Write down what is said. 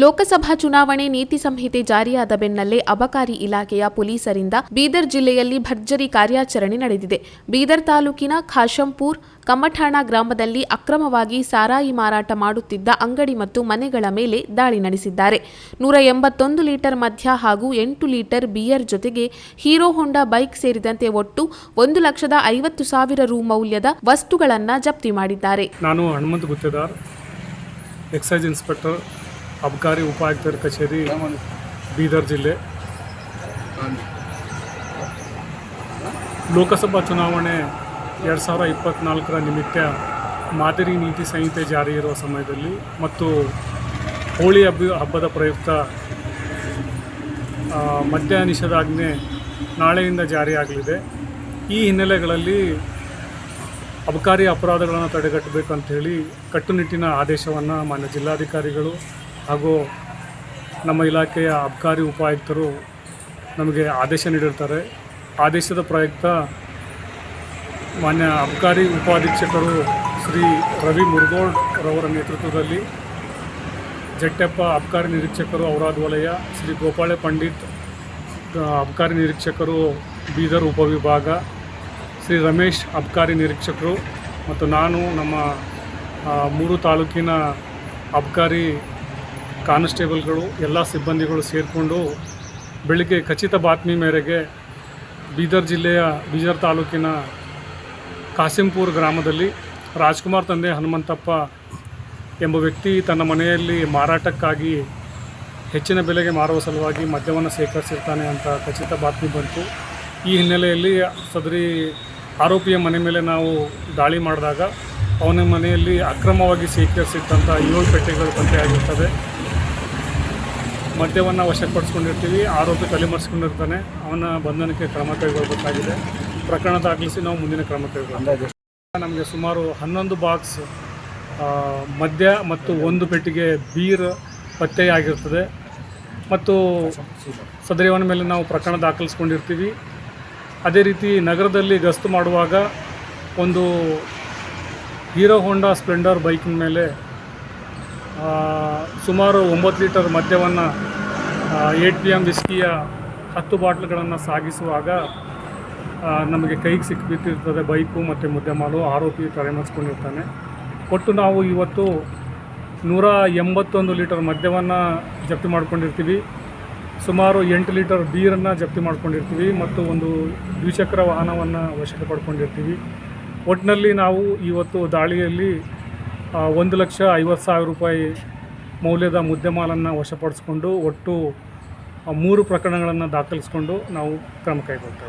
ಲೋಕಸಭಾ ಚುನಾವಣೆ ನೀತಿ ಸಂಹಿತೆ ಜಾರಿಯಾದ ಬೆನ್ನಲ್ಲೇ ಅಬಕಾರಿ ಇಲಾಖೆಯ ಪೊಲೀಸರಿಂದ ಬೀದರ್ ಜಿಲ್ಲೆಯಲ್ಲಿ ಭರ್ಜರಿ ಕಾರ್ಯಾಚರಣೆ ನಡೆದಿದೆ. ಬೀದರ್ ತಾಲೂಕಿನ ಖಾಶಂಪುರ್, ಕಮ್ಮಠಾಣ ಗ್ರಾಮದಲ್ಲಿ ಅಕ್ರಮವಾಗಿ ಸಾರಾಯಿ ಮಾರಾಟ ಮಾಡುತ್ತಿದ್ದ ಅಂಗಡಿ ಮತ್ತು ಮನೆಗಳ ಮೇಲೆ ದಾಳಿ ನಡೆಸಿದ್ದಾರೆ. ನೂರ ಎಂಬತ್ತೊಂದು ಲೀಟರ್ ಮದ್ಯ ಹಾಗೂ ಎಂಟು ಲೀಟರ್ ಬಿಯರ್ ಜೊತೆಗೆ ಹೀರೋ ಹೊಂಡಾ ಬೈಕ್ ಸೇರಿದಂತೆ ಒಟ್ಟು ಒಂದು ಲಕ್ಷದ ಐವತ್ತು ಸಾವಿರ ರು ಮೌಲ್ಯದ ವಸ್ತುಗಳನ್ನು ಜಪ್ತಿ ಮಾಡಿದ್ದಾರೆ. ನಾನು ಹನುಮಂತ್ ಎಕ್ಸೈಸ್ ಇನ್ಸ್ಪೆಕ್ಟರ್ ಅಬಕಾರಿ ಉಪಾಯುಕ್ತರ ಕಚೇರಿ, ಬೀದರ್ ಜಿಲ್ಲೆ. ಲೋಕಸಭಾ ಚುನಾವಣೆ ಎರಡು ಸಾವಿರ ಇಪ್ಪತ್ತ್ನಾಲ್ಕರ ನಿಮಿತ್ತ ಮಾದರಿ ನೀತಿ ಸಂಹಿತೆ ಜಾರಿ ಇರುವ ಸಮಯದಲ್ಲಿ ಮತ್ತು ಹೋಳಿ ಹಬ್ಬ, ಹಬ್ಬದ ಪ್ರಯುಕ್ತ ಮದ್ಯ ನಿಷೇಧಾಜ್ಞೆ ನಾಳೆಯಿಂದ ಜಾರಿಯಾಗಲಿದೆ ಈ ಹಿನ್ನೆಲೆಗಳಲ್ಲಿ ಅಬಕಾರಿ ಅಪರಾಧಗಳನ್ನು ತಡೆಗಟ್ಟಬೇಕಂತ ಹೇಳಿ ಕಟ್ಟುನಿಟ್ಟಿನ ಆದೇಶವನ್ನು ಮಾನ್ಯ ಜಿಲ್ಲಾಧಿಕಾರಿಗಳು ಹಾಗೂ ನಮ್ಮ ಇಲಾಖೆಯ ಅಬ್ಕಾರಿ ಉಪಾಯುಕ್ತರು ನಮಗೆ ಆದೇಶ ನೀಡಿರ್ತಾರೆ. ಆದೇಶದ ಪ್ರಯುಕ್ತ ಮಾನ್ಯ ಅಬ್ಕಾರಿ ಉಪಾಧೀಕ್ಷಕರು ಶ್ರೀ ರವಿ ಮುರುಗೋಡ್ ರವರ ನೇತೃತ್ವದಲ್ಲಿ ಜಟ್ಟೆಪ್ಪ ಅಬ್ಕಾರಿ ನಿರೀಕ್ಷಕರು ಔರಾದ್ ವಲಯ, ಶ್ರೀ ಗೋಪಾಳೆ ಪಂಡಿತ್ ಅಬ್ಕಾರಿ ಅಬಕಾರಿ ನಿರೀಕ್ಷಕರು ಬೀದರ್ ಉಪವಿಭಾಗ, ಶ್ರೀ ರಮೇಶ್ ಅಬ್ಕಾರಿ ನಿರೀಕ್ಷಕರು ಮತ್ತು ನಾನು ನಮ್ಮ ಮೂರು ತಾಲೂಕಿನ ಅಬಕಾರಿ ಕಾನ್ಸ್ಟೇಬಲ್ಗಳು, ಎಲ್ಲ ಸಿಬ್ಬಂದಿಗಳು ಸೇರಿಕೊಂಡು ಬೆಳಿಗ್ಗೆ ಖಚಿತ ಬಾತ್ಮಿ ಮೇರೆಗೆ ಬೀದರ್ ಜಿಲ್ಲೆಯ ಬೀದರ್ ತಾಲೂಕಿನ ಕಾಸಿಂಪುರ್ ಗ್ರಾಮದಲ್ಲಿ ರಾಜ್ಕುಮಾರ್ ತಂದೆ ಹನುಮಂತಪ್ಪ ಎಂಬ ವ್ಯಕ್ತಿ ತನ್ನ ಮನೆಯಲ್ಲಿ ಮಾರಾಟಕ್ಕಾಗಿ ಹೆಚ್ಚಿನ ಬೆಲೆಗೆ ಮಾರುವ ಸಲುವಾಗಿ ಮದ್ಯವನ್ನು ಸೇಕರಿಸಿರ್ತಾನೆ ಅಂತ ಖಚಿತ ಬಾತ್ಮಿ ಬಂತು. ಈ ಹಿನ್ನೆಲೆಯಲ್ಲಿ ಸದರಿ ಆರೋಪಿಯ ಮನೆ ಮೇಲೆ ನಾವು ದಾಳಿ ಮಾಡಿದಾಗ ಅವನ ಮನೆಯಲ್ಲಿ ಅಕ್ರಮವಾಗಿ ಸೇಕರಿಸಿದ್ದಂಥ ಏಳು ಪೆಟ್ಟಿಗಳು ಪತ್ತೆಯಾಗಿರ್ತದೆ ಮದ್ಯವನ್ನು ವಶಪಡಿಸ್ಕೊಂಡಿರ್ತೀವಿ, ಆರೋಪಿ ತಲೆಮರೆಸ್ಕೊಂಡಿರ್ತಾನೆ ಅವನ ಬಂಧನಕ್ಕೆ ಕ್ರಮ ಕೈಗೊಳ್ಳಬೇಕಾಗಿದೆ ಪ್ರಕರಣ ದಾಖಲಿಸಿ ನಾವು ಮುಂದಿನ ಕ್ರಮ ಕೈಗೊಳ್ಳುತ್ತೇವೆ ನಮಗೆ ಸುಮಾರು ಹನ್ನೊಂದು ಬಾಕ್ಸ್ ಮದ್ಯ ಮತ್ತು ಒಂದು ಪೆಟ್ಟಿಗೆ ಬೀರ್ ಪತ್ತೆಯಾಗಿರ್ತದೆ. ಮತ್ತು ಸದರಿವನ ಮೇಲೆ ನಾವು ಪ್ರಕರಣ ದಾಖಲಿಸ್ಕೊಂಡಿರ್ತೀವಿ. ಅದೇ ರೀತಿ ನಗರದಲ್ಲಿ ಗಸ್ತು ಮಾಡುವಾಗ ಒಂದು ಹೀರೋ ಹೋಂಡಾ ಸ್ಪ್ಲೆಂಡರ್ ಬೈಕಿನ ಮೇಲೆ ಸುಮಾರು ಒಂಬತ್ತು ಲೀಟರ್ ಮದ್ಯವನ್ನು ಏಟ್ ಪಿ ಎಂ ವಿಸ್ಕಿಯ ಹತ್ತು ಬಾಟ್ಲ್ಗಳನ್ನು ಸಾಗಿಸುವಾಗ ನಮಗೆ ಕೈಗೆ ಸಿಕ್ಕಿಬಿಟ್ಟಿರ್ತದೆ ಬೈಕು ಮತ್ತು ಮುದ್ದೆಮಾಲು, ಆರೋಪಿ ತಲೆಮರೆಸ್ಕೊಂಡಿರ್ತಾನೆ. ಒಟ್ಟು ನಾವು ಇವತ್ತು ನೂರ ಎಂಬತ್ತೊಂದು ಲೀಟರ್ ಮದ್ಯವನ್ನು ಜಪ್ತಿ ಮಾಡ್ಕೊಂಡಿರ್ತೀವಿ. ಸುಮಾರು ಎಂಟು ಲೀಟರ್ ಬೀರನ್ನು ಜಪ್ತಿ ಮಾಡ್ಕೊಂಡಿರ್ತೀವಿ ಮತ್ತು ಒಂದು ದ್ವಿಚಕ್ರ ವಾಹನವನ್ನು ವಶಕ್ಕೆ ಪಡ್ಕೊಂಡಿರ್ತೀವಿ. ಒಟ್ಟಿನಲ್ಲಿ ನಾವು ಇವತ್ತು ದಾಳಿಯಲ್ಲಿ ಒಂದು ಲಕ್ಷ ಐವತ್ತು ಸಾವಿರ ರೂಪಾಯಿ ಮೌಲ್ಯದ ಮುದ್ದೆಮಾಲನ್ನು ವಶಪಡಿಸ್ಕೊಂಡು ಒಟ್ಟು ಮೂರು ಪ್ರಕರಣಗಳನ್ನು ದಾಖಲಿಸ್ಕೊಂಡು ನಾವು ಕ್ರಮ ಕೈಗೊಳ್ತೇವೆ.